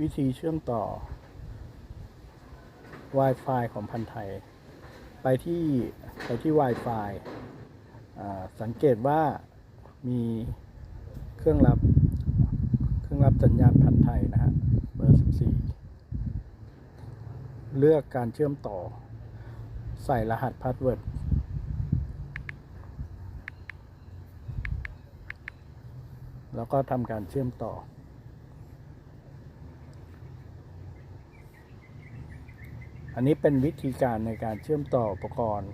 วิธีเชื่อมต่อ Wi-Fi ของพันไทย ไปที่ไปที่ Wi-Fi สังเกตว่ามีเครื่องรับเครื่องรับสัญญาณพันไทยนะฮะเบอร์ 14 เลือกการเชื่อมต่อ ใส่รหัสพาสเวิร์ดแล้วก็ทำการเชื่อมต่อ อันนี้เป็นวิธีการในการเชื่อมต่ออุปกรณ์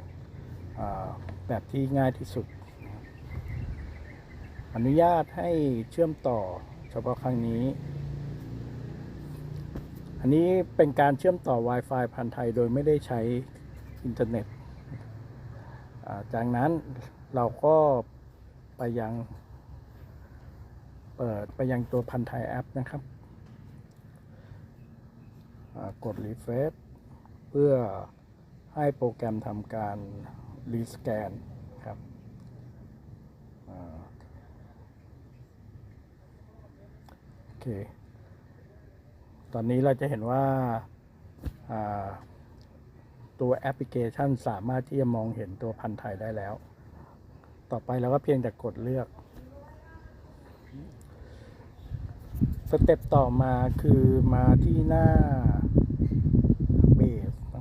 แบบที่ง่ายที่สุด อนุญาตให้เชื่อมต่อเฉพาะครั้งนี้ อันนี้เป็นการเชื่อมต่อ Wi-Fi พันไทยโดยไม่ได้ใช้อินเทอร์เน็ต จากนั้นเราก็ไปยังเปิดไปยังตัวพันไทยแอปนะครับ กดรีเฟรช เพื่อให้โปรแกรมทำการรีสแกนครับโอเค ตอนนี้เราจะเห็นว่าตัวแอปพลิเคชันสามารถที่จะมองเห็นตัวพันธุ์ไทยได้แล้ว ต่อไปเราก็เพียงแต่กดเลือก สเต็ปต่อมาคือมาที่หน้า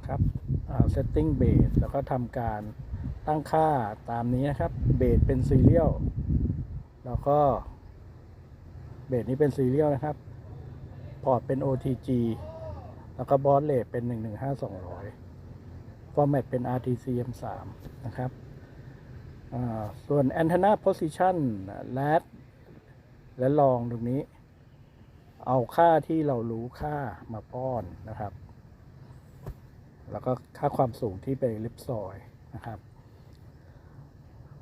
นะครับอ่า setting base แล้วก็ทำการตั้งค่าตามนี้นะครับเบสเป็นซีเรียลแล้วก็เบสนี้เป็นซีเรียลนะครับ พอร์ตเป็น OTG แล้วก็บอสเลทเป็น 115-200 ฟอร์แมตเป็น RTCM3 นะครับ ส่วน Antenna Position และ และลองตรงนี้ เอาค่าที่เรารู้ค่ามาป้อนนะครับ แล้วก็ค่าความสูงที่เป็นลิปซอยนะครับ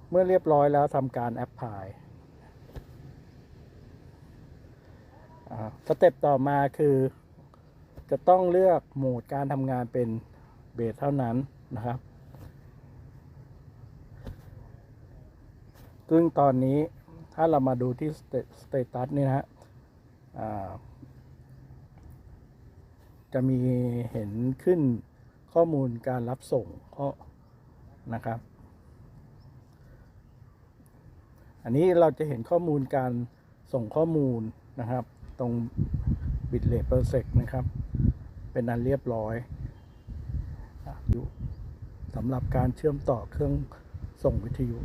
เมื่อเรียบร้อยแล้วทำการแอปพลายสเต็ปต่อมาคือ จะต้องเลือกโหมดการทำงานเป็นเบสเท่านั้นนะครับ ซึ่งตอนนี้ถ้าเรามาดูที่สเตตัสนี่นะฮะจะมีเห็นขึ้น ข้อมูลการรับส่งข้อนะครับ อันนี้เราจะเห็นข้อมูลการส่งข้อมูลนะครับ ตรง bitrate per sec นะครับ เป็นอันเรียบร้อยอยู่สำหรับการเชื่อมต่อเครื่องส่งวิทยุ